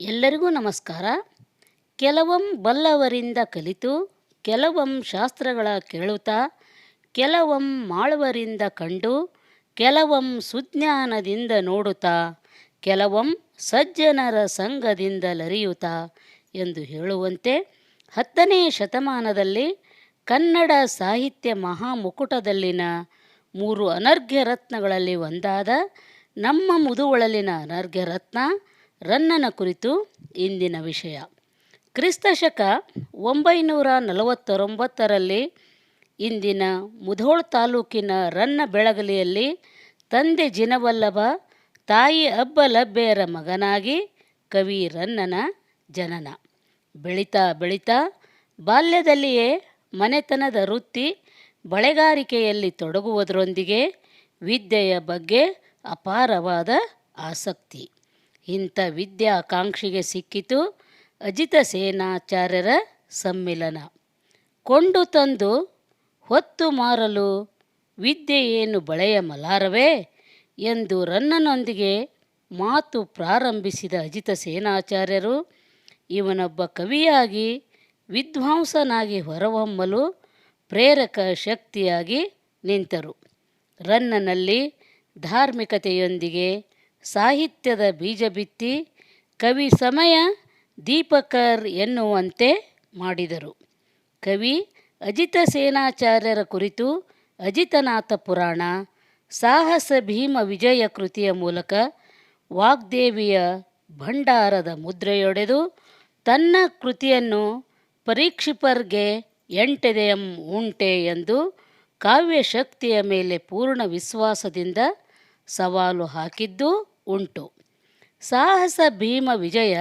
ಎಲ್ಲರಿಗೂ ನಮಸ್ಕಾರ. ಕೆಲವಂ ಬಲ್ಲವರಿಂದ ಕಲಿತು, ಕೆಲವಂ ಶಾಸ್ತ್ರಗಳ ಕೇಳುತ್ತಾ, ಕೆಲವಂ ಮಾಳುವರಿಂದ ಕಂಡು, ಕೆಲವಂ ಸುಜ್ಞಾನದಿಂದ ನೋಡುತ್ತಾ, ಕೆಲವಂ ಸಜ್ಜನರ ಸಂಗದಿಂದಲರಿಯುತ್ತಾ ಎಂದು ಹೇಳುವಂತೆ ಹತ್ತನೇ ಶತಮಾನದಲ್ಲಿ ಕನ್ನಡ ಸಾಹಿತ್ಯ ಮಹಾಮುಕುಟದಲ್ಲಿನ ಮೂರು ಅನರ್ಘ್ಯ ರತ್ನಗಳಲ್ಲಿ ಒಂದಾದ ನಮ್ಮ ಮುದುವಳಲಿನ ಅನರ್ಘ್ಯ ರತ್ನ ರನ್ನನ ಕುರಿತು ಇಂದಿನ ವಿಷಯ. ಕ್ರಿಸ್ತಶಕ ಒಂಬೈನೂರ ನಲವತ್ತೊಂಬತ್ತರಲ್ಲಿ ಇಂದಿನ ಮುಧೋಳ್ ತಾಲೂಕಿನ ರನ್ನ ಬೆಳಗಲಿಯಲ್ಲಿ ತಂದೆ ಜಿನವಲ್ಲಭ, ತಾಯಿ ಅಬ್ಬಲಬ್ಬೆಯರ ಮಗನಾಗಿ ಕವಿ ರನ್ನನ ಜನನ. ಬೆಳೀತಾ ಬೆಳೀತಾ ಬಾಲ್ಯದಲ್ಲಿಯೇ ಮನೆತನದ ವೃತ್ತಿ ಬಳೆಗಾರಿಕೆಯಲ್ಲಿ ತೊಡಗುವುದರೊಂದಿಗೆ ವಿದ್ಯೆಯ ಬಗ್ಗೆ ಅಪಾರವಾದ ಆಸಕ್ತಿ. ಇಂಥ ವಿದ್ಯಾಕಾಂಕ್ಷಿಗೆ ಸಿಕ್ಕಿತು ಅಜಿತ ಸೇನಾಚಾರ್ಯರ ಸಮ್ಮಿಲನ. ಕೊಂಡು ತಂದು ಹೊತ್ತು ಮಾರಲು ವಿದ್ಯೆ ಏನು ಬಳೆಯ ಮಲಾರವೇ ಎಂದು ರನ್ನನೊಂದಿಗೆ ಮಾತು ಪ್ರಾರಂಭಿಸಿದ ಅಜಿತ ಸೇನಾಚಾರ್ಯರು, ಇವನೊಬ್ಬ ಕವಿಯಾಗಿ ವಿದ್ವಾಂಸನಾಗಿ ಹೊರಹೊಮ್ಮಲು ಪ್ರೇರಕ ಶಕ್ತಿಯಾಗಿ ನಿಂತರು. ರನ್ನನಲ್ಲಿ ಧಾರ್ಮಿಕತೆಯೊಂದಿಗೆ ಸಾಹಿತ್ಯದ ಬೀಜ ಬಿತ್ತಿ ಕವಿ ಸಮಯ ದೀಪಕರ್ ಎನ್ನುವಂತೆ ಮಾಡಿದರು. ಕವಿ ಅಜಿತ ಸೇನಾಚಾರ್ಯರ ಕುರಿತು ಅಜಿತನಾಥ ಪುರಾಣ, ಸಾಹಸ ಭೀಮ ವಿಜಯ ಕೃತಿಯ ಮೂಲಕ ವಾಗ್ದೇವಿಯ ಭಂಡಾರದ ಮುದ್ರೆಯೊಡೆದು ತನ್ನ ಕೃತಿಯನ್ನು ಪರೀಕ್ಷಿಪರ್ಗೆ ಎಂಟೆದೆಯಂ ಉಂಟೆ ಎಂದು ಕಾವ್ಯಶಕ್ತಿಯ ಮೇಲೆ ಪೂರ್ಣ ವಿಶ್ವಾಸದಿಂದ ಸವಾಲು ಹಾಕಿದ್ದೂ ಉಂಟು. ಸಾಹಸ, ಭೀಮ, ವಿಜಯ,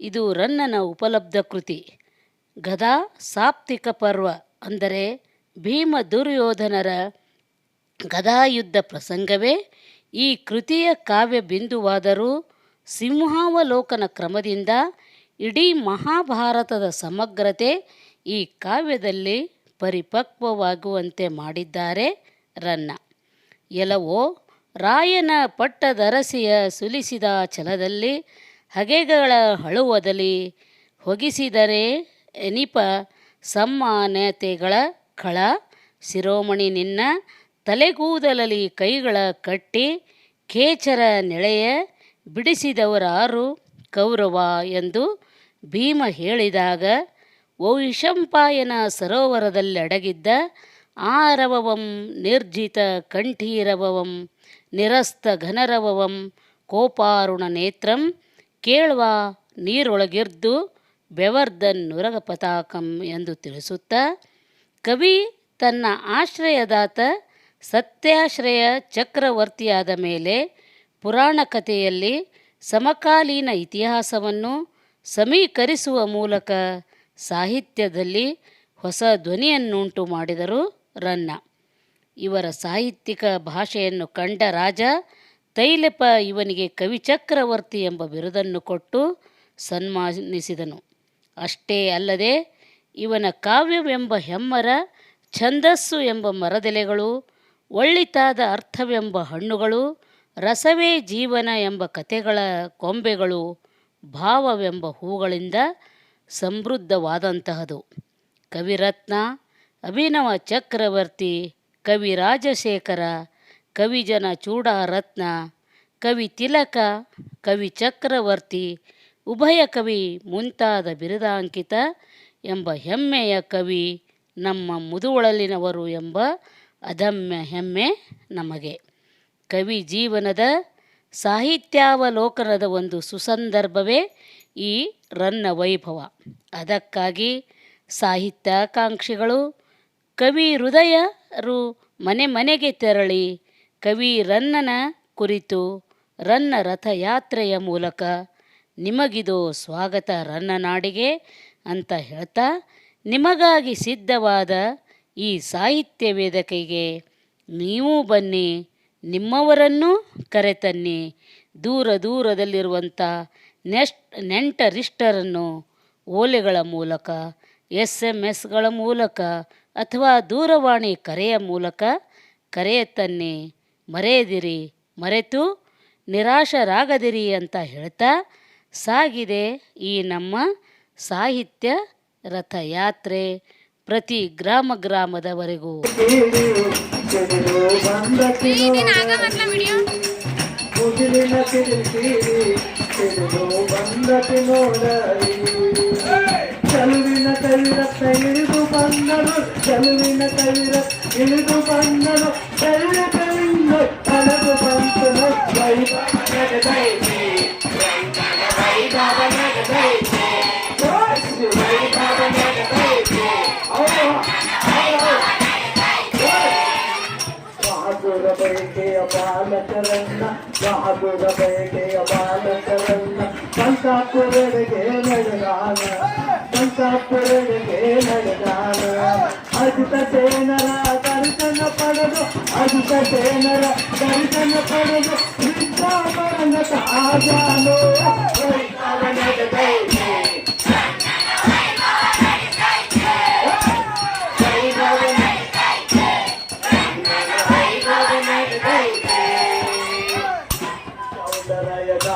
ಇದು ರನ್ನನ ಉಪಲಬ್ಧ ಕೃತಿ. ಗದಾ, ಸಾಪ್ತಿಕ ಪರ್ವ, ಅಂದರೆ ಭೀಮ ದುರ್ಯೋಧನರ ಗದಾಯುದ್ಧ ಪ್ರಸಂಗವೇ. ಈ ಕೃತಿಯ ಕಾವ್ಯ ಬಿಂದುವಾದರೂ ಸಿಂಹಾವಲೋಕನ ಕ್ರಮದಿಂದ ಇಡೀ ಮಹಾಭಾರತದ ಸಮಗ್ರತೆ ಈ ಕಾವ್ಯದಲ್ಲಿ ಪರಿಪಕ್ವವಾಗುವಂತೆ ಮಾಡಿದ್ದಾರೆ ರನ್ನ. ಎಲವೋ ರಾಯನ ಪಟ್ಟದರಸಿಯ ಸುಲಿಸಿದ ಛಲದಲ್ಲಿ ಹಗೆಗಳ ಹಳುವದಲ್ಲಿ ಹೊಗಿಸಿದರೆ ಎನಿಪ ಸಮ್ಮಾನತೆಗಳ ಕಳ. ಶಿರೋಮಣಿ ನಿನ್ನ ತಲೆಗೂದಲಲಿ ಕೈಗಳ ಕಟ್ಟಿ ಕೇಚರ ನೆಳೆಯ ಬಿಡಿಸಿದವರಾರು ಕೌರವ ಎಂದು ಭೀಮ ಹೇಳಿದಾಗ ವೈಶಂಪಾಯನ ಸರೋವರದಲ್ಲಿ ಅಡಗಿದ್ದ ಆರವವಂ ನಿರ್ಜಿತ ಕಂಠೀರವಂ ನಿರಸ್ತ ಘನರವವಂ ಕೋಪಾರುಣ ನೇತ್ರಂ ಕೇಳುವ ನೀರೊಳಗಿರ್ದು ಬೆವರ್ಧನ್ ನುರಗ ಪತಾಕಂ ಎಂದು ತಿಳಿಸುತ್ತಾ ಕವಿ ತನ್ನ ಆಶ್ರಯದಾತ ಸತ್ಯಾಶ್ರಯ ಚಕ್ರವರ್ತಿಯಾದ ಮೇಲೆ ಪುರಾಣ ಕಥೆಯಲ್ಲಿ ಸಮಕಾಲೀನ ಇತಿಹಾಸವನ್ನು ಸಮೀಕರಿಸುವ ಮೂಲಕ ಸಾಹಿತ್ಯದಲ್ಲಿ ಹೊಸ ಧ್ವನಿಯನ್ನುಂಟು ಮಾಡಿದರು ರನ್ನ. ಇವರ ಸಾಹಿತ್ಯಿಕ ಭಾಷೆಯನ್ನು ಕಂಡ ರಾಜ ತೈಲಪ ಇವನಿಗೆ ಕವಿಚಕ್ರವರ್ತಿ ಎಂಬ ಬಿರುದನ್ನು ಕೊಟ್ಟು ಸನ್ಮಾನಿಸಿದನು. ಅಷ್ಟೇ ಅಲ್ಲದೆ ಇವನ ಕಾವ್ಯವೆಂಬ ಹೆಮ್ಮರ, ಛಂದಸ್ಸು ಎಂಬ ಮರದೆಲೆಗಳು, ಒಳ್ಳಿತಾದ ಅರ್ಥವೆಂಬ ಹಣ್ಣುಗಳು, ರಸವೇ ಜೀವನ ಎಂಬ ಕಥೆಗಳ ಕೊಂಬೆಗಳು, ಭಾವವೆಂಬ ಹೂಗಳಿಂದ ಸಮೃದ್ಧವಾದಂತಹದು. ಕವಿರತ್ನ, ಅಭಿನವ ಚಕ್ರವರ್ತಿ ಕವಿ ರಾಜಶೇಖರ ಕವಿಜನ ಚೂಡಾರತ್ನ, ಕವಿ ತಿಲಕ, ಕವಿ ಚಕ್ರವರ್ತಿ, ಉಭಯ ಕವಿ ಮುಂತಾದ ಬಿರುದಾಂಕಿತ ಎಂಬ ಹೆಮ್ಮೆಯ ಕವಿ ನಮ್ಮ ಮುದುವಳಲಿನವರು ಎಂಬ ಅದಮ್ಯ ಹೆಮ್ಮೆ ನಮಗೆ. ಕವಿ ಜೀವನದ ಸಾಹಿತ್ಯಾವಲೋಕನದ ಒಂದು ಸುಸಂದರ್ಭವೇ ಈ ರನ್ನ ವೈಭವ. ಅದಕ್ಕಾಗಿ ಸಾಹಿತ್ಯಾಕಾಂಕ್ಷಿಗಳು ಕವಿ ಹೃದಯರು ಮನೆ ಮನೆಗೆ ತೆರಳಿ ಕವಿ ರನ್ನನ ಕುರಿತು ರನ್ನ ರಥಯಾತ್ರೆಯ ಮೂಲಕ ನಿಮಗಿದು ಸ್ವಾಗತ ರನ್ನ ನಾಡಿಗೆ ಅಂತ ಹೇಳ್ತಾ ನಿಮಗಾಗಿ ಸಿದ್ಧವಾದ ಈ ಸಾಹಿತ್ಯ ವೇದಿಕೆಗೆ ನೀವು ಬನ್ನಿ, ನಿಮ್ಮವರನ್ನೂ ಕರೆತನ್ನಿ. ದೂರ ದೂರದಲ್ಲಿರುವಂಥ ನೆಸ್ಟ್ ನೆಂಟರಿಷ್ಟರನ್ನು ಓಲೆಗಳ ಮೂಲಕ ಎಸ್ ಎಂ ಎಸ್ಗಳ ಮೂಲಕ ಅಥವಾ ದೂರವಾಣಿ ಕರೆಯ ಮೂಲಕ ಕರೆಯ ತನ್ನಿ ಮರೆಯದಿರಿ ಮರೆತು ನಿರಾಶರಾಗದಿರಿ ಅಂತ ಹೇಳ್ತಾ ಸಾಗಿದೆ ಈ ನಮ್ಮ ಸಾಹಿತ್ಯ ರಥಯಾತ್ರೆ ಪ್ರತಿ ಗ್ರಾಮ ಗ್ರಾಮದವರೆಗೂ. ಚಲುವಿನ పండలు చలివిన కవిర ఇరుగు పండలు చల్లి పెళ్ళి తలకు పంచులు బాగుర బయటే బాలకరన్న బాగుర బయటే బాలకరన్న పంచాకు వెడగే నడగాన ಬಯಕೆಯ ಬಾಲಕರನ್ನ ಕಂಸಾಪುರಗೆ ನಡೆದಾನ ಕಂಸಾಪುರಗೆ ನಡೆದಾನ ಅಜಿತ ಸೇನರ ದರ್ಶನ ಪಡೆದು ಅಜಿತ ಸೇನರ ದರ್ಶನ ಪಡೆದು ವೃಂದಾವನ ಆಜಾನು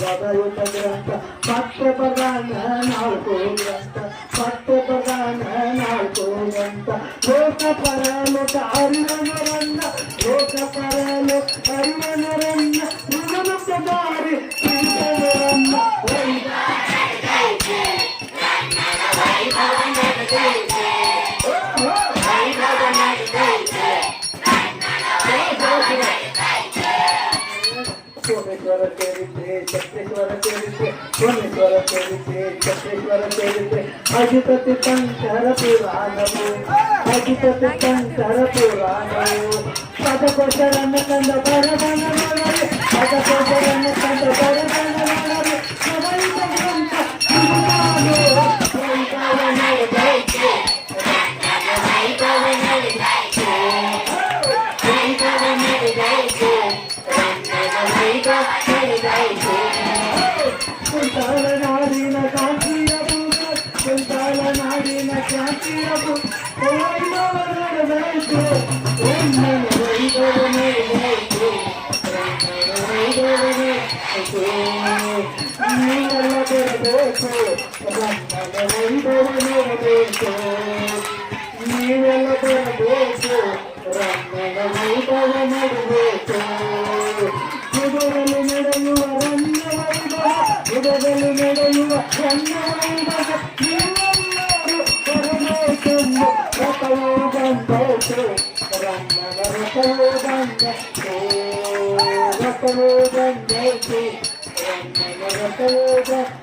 ರಸಾಯನ ಗಬಯುತ ಗ್ರಂಥ ಪಠ್ಯ ಪ್ರಧಾನ ನಾಲ್ಕು ಗ್ರಂಥ ಪಠ್ಯ ಪ್ರಧಾನ ನಾಲ್ಕು ಗ್ರಂಥ ಲೋಕ ಪರಲೋಕ ಅರಿವನರನ್ನ ಲೋಕ ಪರಲೋಕ ಅರಿವನರನ್ನ ಮೃಗಲೋಕ ದಾರಿ ಸೇರಿದ್ದೆ ಚಕ್ರೇಶ್ವರ ಸೇರಿದ್ದೆ ಸೋಮೇಶ್ವರ ಸೇರಿದ್ದೆ ಚಕ್ರೇಶ್ವರ ಸೇರಿದ್ದೆ ಅಜಿಪತಿ ಶಂಕರ ಪುರಾಣವು ಅಜಿಪತಿ ಶಂಕರ ಪುರಾಣವು ಪದಕೋಶರನ್ನ ಕಂದ ಬರದನ ನೋಡರೆ ಪದಕೋಶರನ್ನ ಕಾಂತಿಯ ಬಂದೈತು ರನ್ನನ